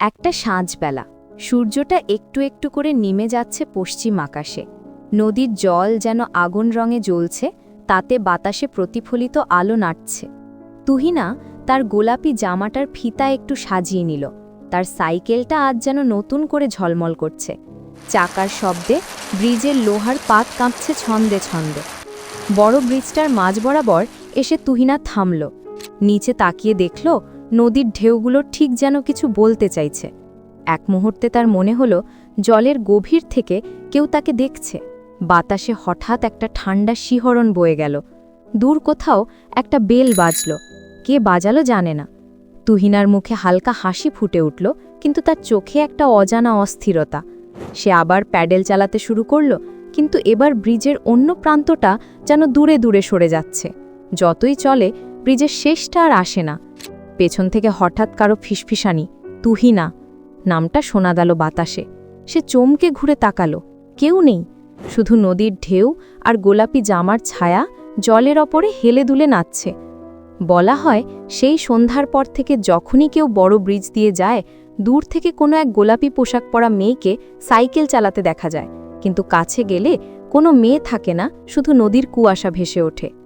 একটা সাঁঝবেলা সূর্যটা একটু একটু করে নেমে যাচ্ছে পশ্চিম আকাশে। নদীর জল যেন আগুন রঙে জ্বলছে, তাতে বাতাসে প্রতিফলিত আলো নাটছে তুহিনা তার গোলাপি জামাটার ফিতা একটু সাজিয়ে নিল। তার সাইকেলটা আজ যেন নতুন করে ঝলমল করছে। চাকার শব্দে ব্রিজের লোহার পাত কাঁপছে ছন্দে ছন্দে। বড় ব্রিজটার মাঝ বরাবর এসে তুহিনা থামল। নিচে তাকিয়ে দেখল নদীর ঢেউগুলো ঠিক যেন কিছু বলতে চাইছে। এক মুহূর্তে তার মনে হলো, জলের গভীর থেকে কেউ তাকে দেখছে। বাতাসে হঠাৎ একটা ঠান্ডা শিহরণ বয়ে গেল। দূর কোথাও একটা বেল বাজল। কে বাজালো জানে না। তুহিনার মুখে হালকা হাসি ফুটে উঠল, কিন্তু তার চোখে একটা অজানা অস্থিরতা। সে আবার প্যাডেল চালাতে শুরু করল, কিন্তু এবার ব্রিজের অন্য প্রান্তটা যেন দূরে দূরে সরে যাচ্ছে। যতই চলে, ব্রিজের শেষটা আর আসে না। পেছন থেকে হঠাৎ কারও ফিসফিসানি, তুহিনা, নামটা শোনা গেল বাতাসে। সে চমকে ঘুরে তাকালো। কেউ নেই। শুধু নদীর ঢেউ আর গোলাপি জামার ছায়া জলের ওপরে হেলে দুলে নাচছে। বলা হয়, সেই সন্ধ্যার পর থেকে যখনই কেউ বড় ব্রিজ দিয়ে যায়, দূর থেকে কোনো এক গোলাপি পোশাক পরা মেয়েকে সাইকেল চালাতে দেখা যায়। কিন্তু কাছে গেলে কোনো মেয়ে থাকে না, শুধু নদীর কুয়াশা ভেসে ওঠে।